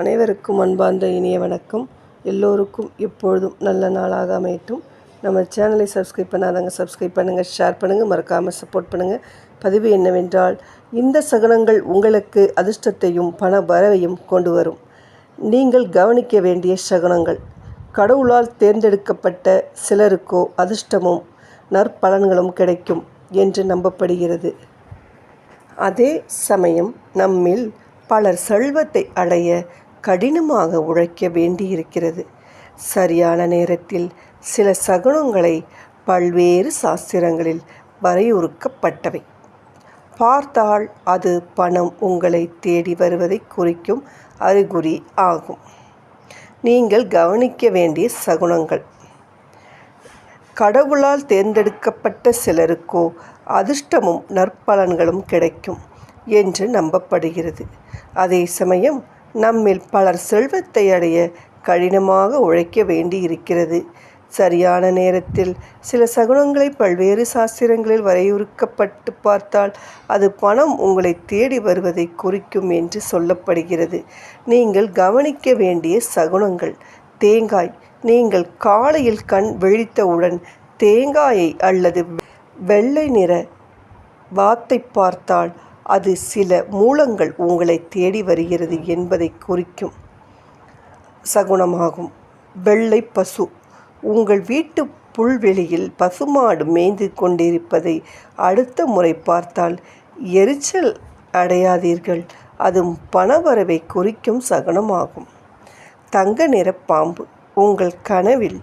அனைவருக்கும் அன்பார்ந்த இனிய வணக்கம். எல்லோருக்கும் எப்பொழுதும் நல்ல நாளாக அமையட்டும். நம்ம சேனலை சப்ஸ்கிரைப் பண்ணாதவங்க சப்ஸ்கிரைப் பண்ணுங்கள் ஷேர் பண்ணுங்கள் மறக்காமல் சப்போர்ட் பண்ணுங்கள் பதிவு என்னவென்றால் இந்த சகனங்கள் உங்களுக்கு அதிர்ஷ்டத்தையும் பண வரவையும் கொண்டு வரும். நீங்கள் கவனிக்க வேண்டிய சகுனங்கள் கடவுளால் தேர்ந்தெடுக்கப்பட்ட சிலருக்கோ அதிர்ஷ்டமும் நற்பலன்களும் கிடைக்கும் என்று நம்பப்படுகிறது. அதே சமயம் நம்மில் பலர் செல்வத்தை அடைய கடினமாக உழைக்க வேண்டியிருக்கிறது. சரியான நேரத்தில் சில சகுனங்களை பல்வேறு சாஸ்திரங்களில் வரையறுக்கப்பட்டவை. பார்த்தால் அது பணம் உங்களை தேடி வருவதை குறிக்கும் அறிகுறி ஆகும். நீங்கள் கவனிக்க வேண்டிய சகுனங்கள். கடவுளால் தேர்ந்தெடுக்கப்பட்ட சிலருக்கோ அதிர்ஷ்டமும் நற்பலன்களும் கிடைக்கும் என்று நம்பப்படுகிறது. அதே சமயம் நம்மில் பலர் செல்வத்தை அடைய கடினமாக உழைக்க வேண்டியிருக்கிறது. சரியான நேரத்தில் சில சகுனங்களை பல்வேறு சாஸ்திரங்களில் வரையறுக்கப்பட்டு பார்த்தால் அது பணம் உங்களை தேடி வருவதை குறிக்கும் என்று சொல்லப்படுகிறது. நீங்கள் கவனிக்க வேண்டிய சகுனங்கள் தேங்காய். நீங்கள் காலையில் கண் விழித்தவுடன் தேங்காயை அல்லது வெள்ளை நிற வாத்தை பார்த்தால் அது சில மூலங்கள் உங்களை தேடி வருகிறது என்பதை குறிக்கும். சகுனமாகும். வெள்ளை பசு. உங்கள் வீட்டு புல்வெளியில் பசுமாடு மேய்ந்து கொண்டிருப்பதை அடுத்த முறை பார்த்தால் எரிச்சல் அடையாதீர்கள். அது பணவரவை குறிக்கும் சகுனமாகும். தங்க நிற பாம்பு. உங்கள் கனவில்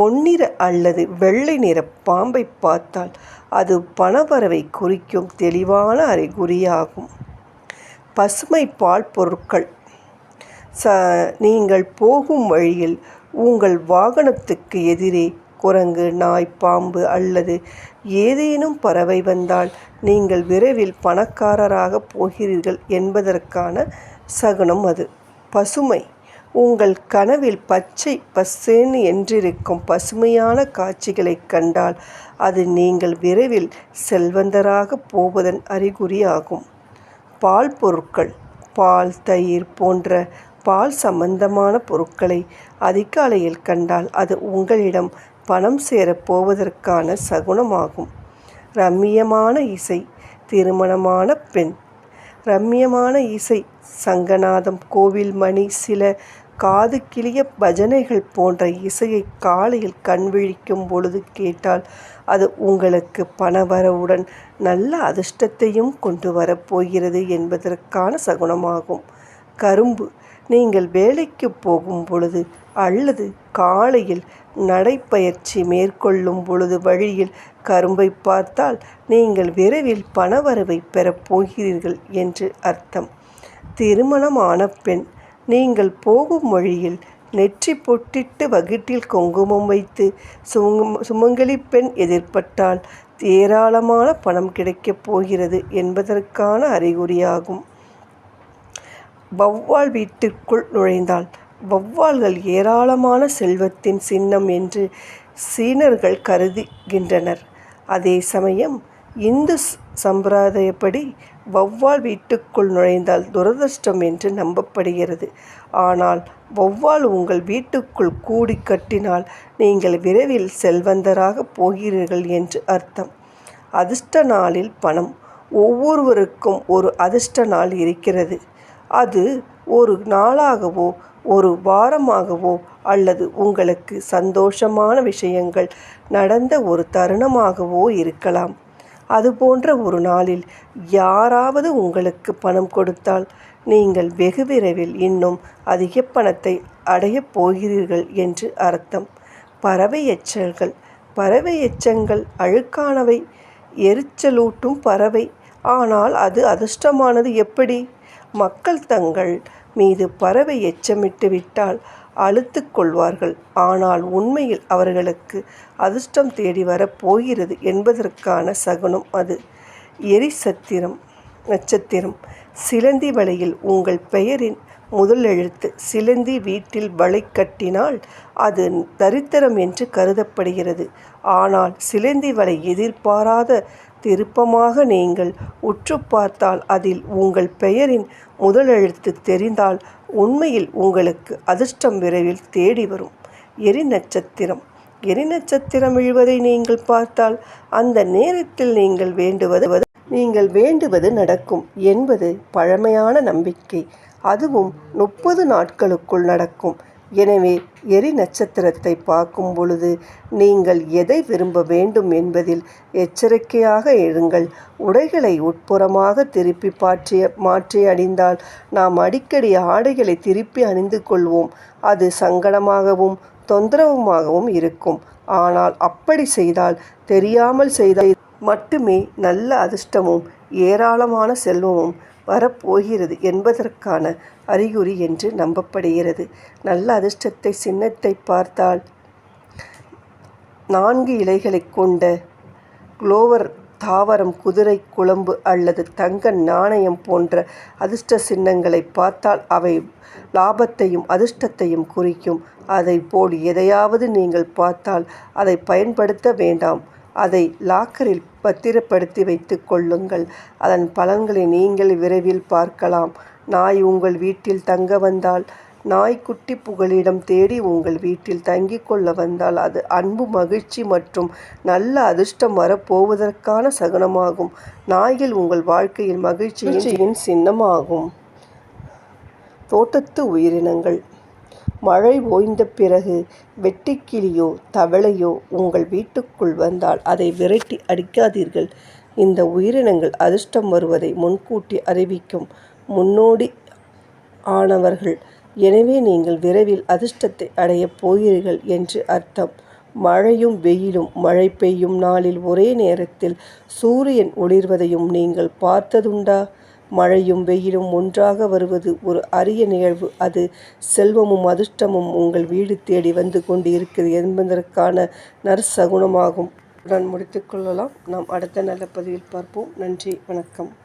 பொன்னிற அல்லது வெள்ளை நிற பாம்பை பார்த்தால் அது பணவரவை குறிக்கும் தெளிவான அறிகுறியாகும். பசுமை பால் பொருட்கள். ச நீங்கள் போகும் வழியில் உங்கள் வாகனத்துக்கு எதிரே குரங்கு நாய் பாம்பு அல்லது ஏதேனும் பறவை வந்தால் நீங்கள் விரைவில் பணக்காரராக போகிறீர்கள் என்பதற்கான சகுனம் அது. பசுமை உங்கள் கனவில் பச்சை பசேன்னு என்றிருக்கும் பசுமையான காட்சிகளைக் கண்டால் அது நீங்கள் விரைவில் செல்வந்தராகப் போவதன் அறிகுறியாகும். பால் பொருட்கள் பால் தயிர் போன்ற பால் சம்பந்தமான பொருட்களை அதிகாலையில் கண்டால் அது உங்களிடம் பணம் சேரப் போவதற்கான சகுனமாகும். ரம்மியமான இசை திருமணமான பெண் ரம்மியமான இசை சங்கநாதம் கோவில் மணி சில காது கிளிய பஜனைகள் போன்ற இசையை காலையில் கண் விழிக்கும் பொழுது கேட்டால் அது உங்களுக்கு பணவரவுடன் நல்ல அதிர்ஷ்டத்தையும் கொண்டு வரப்போகிறது என்பதற்கான சகுனமாகும். கரும்பு. நீங்கள் வேலைக்கு போகும் பொழுது அல்லது காலையில் நடைப்பயிற்சி மேற்கொள்ளும் பொழுது வழியில் கரும்பை பார்த்தால் நீங்கள் விரைவில் பணவரவை பெறப் போகிறீர்கள் என்று அர்த்தம். திருமணமான பெண் நீங்கள் போகும் வழியில் நெற்றி பொட்டிட்டு வகிட்டில் குங்குமம் வைத்து சுமங் சுமங்கலி பெண் எதிர்பட்டால் ஏராளமான பணம் கிடைக்கப் போகிறது என்பதற்கான அறிகுறியாகும். வௌவால் வீட்டிற்குள் நுழைந்தால் வௌவால்கள் ஏராளமான செல்வத்தின் சின்னம் என்று சீனர்கள் கருதுகின்றனர். அதே சமயம் இந்து சம்பிரதாயப்படி வௌவால் வீட்டுக்குள் நுழைந்தால் துரதிருஷ்டம் என்று நம்பப்படுகிறது. ஆனால் வௌவால் உங்கள் வீட்டுக்குள் கூடி கட்டினால் நீங்கள் விரைவில் செல்வந்தராக போகிறீர்கள் என்று அர்த்தம். அதிர்ஷ்ட நாளில் பணம். ஒவ்வொருவருக்கும் ஒரு அதிர்ஷ்ட நாள் இருக்கிறது. அது ஒரு நாளாகவோ ஒரு வாரமாகவோ அல்லது உங்களுக்கு சந்தோஷமான விஷயங்கள் நடந்த ஒரு தருணமாகவோ இருக்கலாம். அதுபோன்ற ஒரு நாளில் யாராவது உங்களுக்கு பணம் கொடுத்தால் நீங்கள் வெகு விரைவில் இன்னும் அதிக பணத்தை அடையப் போகிறீர்கள் என்று அர்த்தம். பறவை எச்சல்கள் பறவை எச்சங்கள் அழுக்கானவை எரிச்சலூட்டும் பறவை. ஆனால் அது அதிர்ஷ்டமானது எப்படி? மக்கள் தங்கள் மீது பறவை எச்சமிட்டு விட்டால் அழுத்து கொள்வார்கள். ஆனால் உண்மையில் அவர்களுக்கு அதிர்ஷ்டம் தேடி வரப் போகிறது என்பதற்கான சகுனம் அது. எரிசத்திரம் நட்சத்திரம் சிலந்தி வலையில் உங்கள் பெயரின் முதல் எழுத்து சிலந்தி வீட்டில் வலை கட்டினால் அது தரித்திரம் என்று கருதப்படுகிறது. ஆனால் சிலந்தி வலை எதிர்பாராத திருப்பமாக நீங்கள் உற்றுப் பார்த்தால் அதில் உங்கள் பெயரின் முதலெழுத்து தெரிந்தால் உண்மையில் உங்களுக்கு அதிர்ஷ்டம் விரைவில் தேடி வரும். எரி நட்சத்திரம் எரி நட்சத்திரம் விழுவதை நீங்கள் பார்த்தால் அந்த நேரத்தில் நீங்கள் வேண்டுவது நீங்கள் வேண்டுவது நடக்கும் என்பது பழமையான நம்பிக்கை. அதுவும் முப்பது நாட்களுக்குள் நடக்கும். எனவே எரி நட்சத்திரத்தை பார்க்கும் பொழுது நீங்கள் எதை விரும்ப வேண்டும் என்பதில் எச்சரிக்கையாக எழுங்கள் உடைகளை உட்புறமாக திருப்பி மாற்றி அணிந்தால் நாம் அடிக்கடி ஆடைகளை திருப்பி அணிந்து கொள்வோம். அது சங்கடமாகவும் தொந்தரவுமாகவும் இருக்கும். ஆனால் அப்படி செய்தால் தெரியாமல் செய்த மட்டுமே நல்ல அதிர்ஷ்டமும் ஏராளமான செல்வமும் வரப்போகிறது என்பதற்கான அறிகுறி என்று நம்பப்படுகிறது. நல்ல அதிர்ஷ்டத்தை சின்னத்தை பார்த்தால் நான்கு இலைகளைக் கொண்ட குளோவர் தாவரம் குதிரை குழம்பு அல்லது தங்க நாணயம் போன்ற அதிர்ஷ்ட சின்னங்களை பார்த்தால் அவை லாபத்தையும் அதிர்ஷ்டத்தையும் குறிக்கும். அதைப்போல் எதையாவது நீங்கள் பார்த்தால் அதை பயன்படுத்த வேண்டாம். அதை லாக்கரில் பத்திரப்படுத்தி வைத்துக் கொள்ளுங்கள். அதன் பலன்களை நீங்கள் விரைவில் பார்க்கலாம். நாய் உங்கள் வீட்டில் தங்க வந்தால் நாய்க்குட்டி புகலிடம் தேடி உங்கள் வீட்டில் தங்கிக் கொள்ள வந்தால் அது அன்பு மகிழ்ச்சி மற்றும் நல்ல அதிர்ஷ்டம் வரப்போவதற்கான சகுனமாகும். நாய்கள் உங்கள் வாழ்க்கையில் மகிழ்ச்சியின் சின்னமாகும். தோட்டத்து உயிரினங்கள் மழை ஓய்ந்த பிறகு வெட்டுக்கிளியோ தவளையோ உங்கள் வீட்டுக்குள் வந்தால் அதை விரட்டி அடிக்காதீர்கள். இந்த உயிரினங்கள் அதிர்ஷ்டம் வருவதை முன்கூட்டி அறிவிக்கும் முன்னோடி ஆனவர்கள் எனவே நீங்கள் விரைவில் அதிர்ஷ்டத்தை அடையப் போகிறீர்கள் என்று அர்த்தம். மழையும் வெயிலும் மழை பெய்யும் நாளில் ஒரே நேரத்தில் சூரியன் ஒளிர்வதையும் நீங்கள் பார்த்ததுண்டா? மழையும் வெயிலும் ஒன்றாக வருவது ஒரு அரிய நிகழ்வு. அது செல்வமும் அதிர்ஷ்டமும் உங்கள் வீடு தேடி வந்து கொண்டு இருக்கிறது என்பதற்கான நற்சகுனமாகும். உடன் முடித்துக்கொள்ளலாம் நாம் அடுத்த நல்ல பதிவில் பார்ப்போம். நன்றி வணக்கம்.